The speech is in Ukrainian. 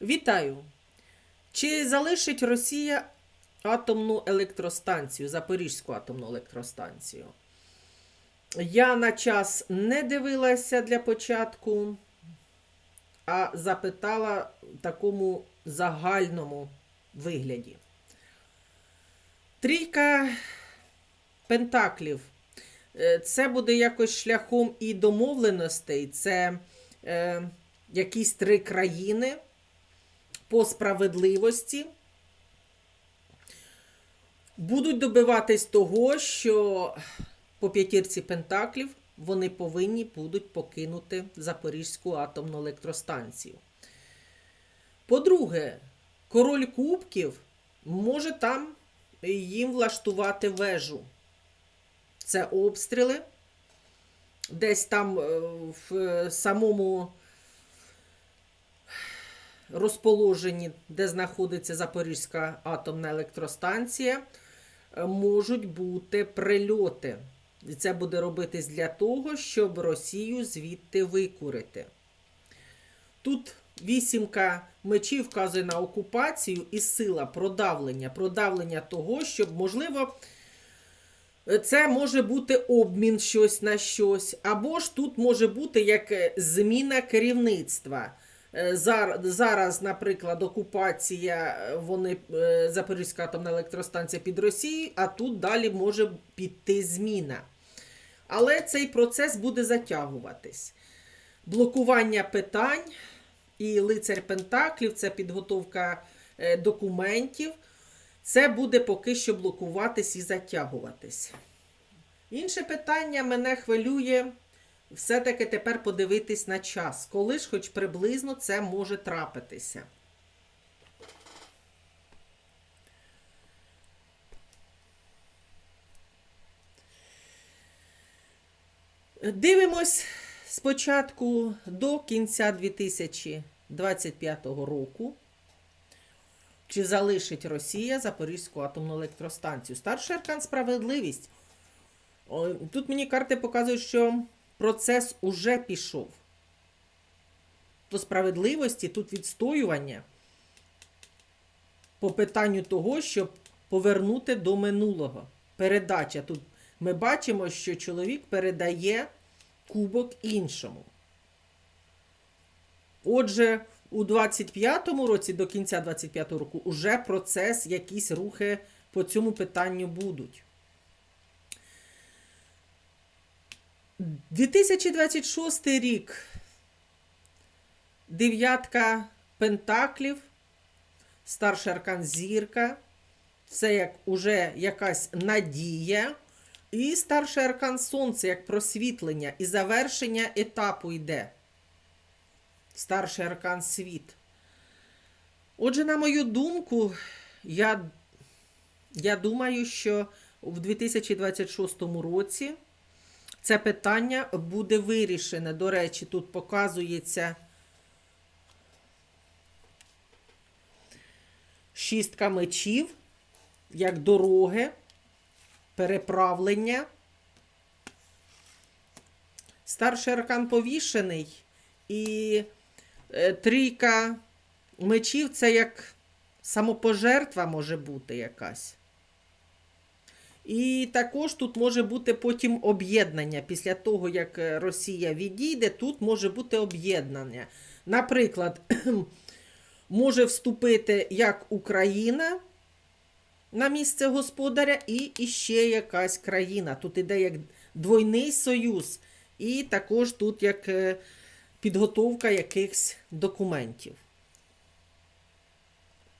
Вітаю! Чи залишить Росія атомну електростанцію, Запорізьку атомну електростанцію? Я на час не дивилася для початку, а запитала в такому загальному вигляді. Трійка пентаклів. Е, Це буде якось шляхом і домовленостей. Це е, якісь три країни по справедливості будуть добиватись того, що по п'ятірці пентаклів вони повинні будуть покинути Запорізьку атомну електростанцію. По-друге, король кубків може там їм влаштувати вежу. Це обстріли. Десь там е, в самому розположенні, де знаходиться Запорізька атомна електростанція, е, можуть бути прильоти. І це буде робитись для того, щоб Росію звідти викурити. Тут вісімка мечів вказує на окупацію і сила продавлення. Продавлення того, щоб, можливо, це може бути обмін щось на щось, або ж тут може бути як е, зміна керівництва. Е, зар- Зараз, наприклад, окупація, е, вони е, Запорізька атомна електростанція під Росією, а тут далі може піти зміна. Але цей процес буде затягуватись. Блокування питань і лицар Пентаклів це підготовка документів. Це буде поки що блокуватись і затягуватись. Інше питання мене хвилює все-таки тепер подивитись на час, коли ж хоч приблизно це може трапитися. Дивимось спочатку до кінця 2025 року. Чи залишить Росія Запорізьку атомну електростанцію? Старший аркан справедливість. Тут мені карти показують, що процес уже пішов. До справедливості тут відстоювання по питанню того, щоб повернути до минулого. Передача. Тут ми бачимо, що чоловік передає кубок іншому. Отже, у 25-му році, до кінця 25-го року, уже процес, якісь рухи по цьому питанню будуть. 2026 рік. Дев'ятка пентаклів, старший аркан зірка. Це як уже якась надія. І старший аркан сонце як просвітлення і завершення етапу йде. Старший аркан світ. Отже, на мою думку, я, я думаю, що в 2026 році це питання буде вирішене. До речі, тут показується шістка мечів, як дороги, переправлення. Старший аркан повішений. І е, трійка мечів це як самопожертва може бути якась. І також тут може бути потім об'єднання. Після того, як е, Росія відійде, тут може бути об'єднання. Наприклад, може вступити як Україна на місце господаря, і іще якась країна. Тут іде як двойний союз, і також тут як е, підготовка якихось документів.